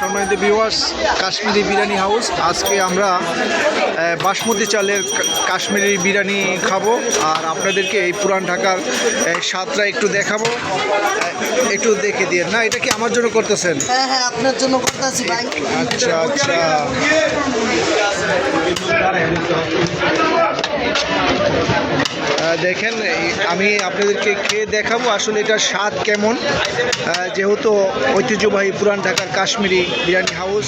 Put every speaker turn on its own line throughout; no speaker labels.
সম্মানিত viewers Kashmiri biryani house আজকে আমরা বাসমতি চালের কাশ্মীরি বিরিয়ানি খাব। আর আপনাদেরকে এই পুরান ঢাকার স্বাদটা একটু দেখাবো। একটু দেখে দিয়ে। না এটা কি আমার জন্য করতেছেন?
হ্যাঁ হ্যাঁ আপনার জন্য করতেছি ভাই।
আচ্ছা আচ্ছা। দেখেন আমি আপনাদেরকে খেয়ে দেখাবো আসলে এটার স্বাদ কেমন। যেহেতু ঐতিহ্যবাহী পুরান ঢাকার কাশ্মীরি বিরিয়ানি হাউস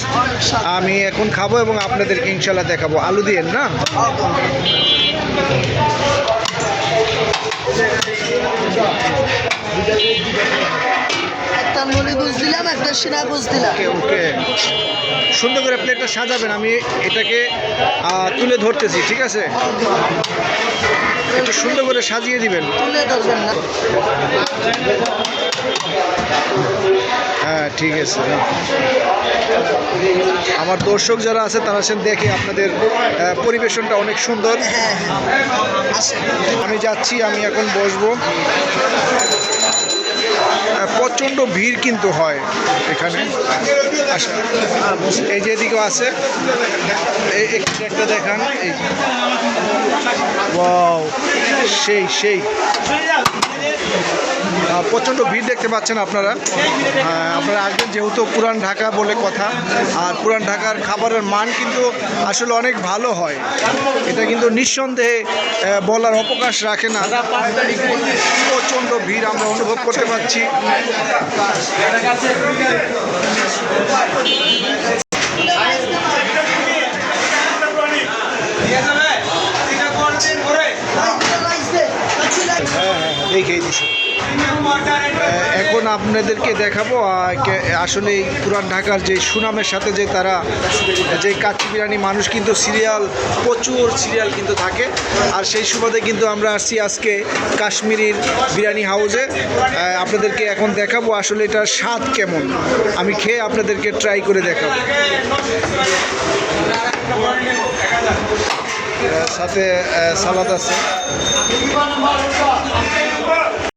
আমি এখন খাব এবং আপনাদেরকে ইনশাল্লাহ দেখাবো। আলু দিয়ে না?
একটা নলি গুজ দিলাম একটা গুজ দিলাম।
ওকে ওকে। সুন্দর করে প্লেটটা সাজাবেন আমি এটাকে তুলে ধরতেছি ঠিক আছে? একটু সুন্দর করে সাজিয়ে দিবেন। হ্যাঁ ঠিক আছে। আমার দর্শক যারা আছে তারা সে দেখে আপনাদের পরিবেশনটা অনেক সুন্দর।
হ্যাঁ হ্যাঁ।
আমি যাচ্ছি আমি এখন বসবো। প্রচণ্ড ভিড় কিন্তু হয় এখানে। আচ্ছা এই যে এদিকেও আছে। এই একটু দেখান এই সেই সেই। প্রচণ্ড ভিড় দেখতে পাচ্ছেন আপনারা। আপনারা আসবেন যেহেতু পুরান ঢাকা বলে কথা। আর পুরান ঢাকার খাবারের মান কিন্তু আসলে অনেক ভালো হয়। এটা কিন্তু নিঃসন্দেহে বলার অবকাশ রাখে না। প্রচণ্ড ভিড় আমরা অনুভব করতে পারছি। হ্যাঁ হ্যাঁ দিছি এখন আপনাদেরকে দেখাবো আসলে এই পুরান ঢাকার যে সুনামের সাথে যে তারা, যে কাচ্চি বিরিয়ানি মানুষ কিন্তু সিরিয়াল, প্রচুর সিরিয়াল কিন্তু থাকে। আর সেই সুবাদে কিন্তু আমরা আসছি আজকে কাশ্মীরির বিরিয়ানি হাউসে। আপনাদেরকে এখন দেখাবো আসলে এটার স্বাদ কেমন। আমি খেয়ে আপনাদেরকে ট্রাই করে দেখাবো। সাথে সালাদ আছে।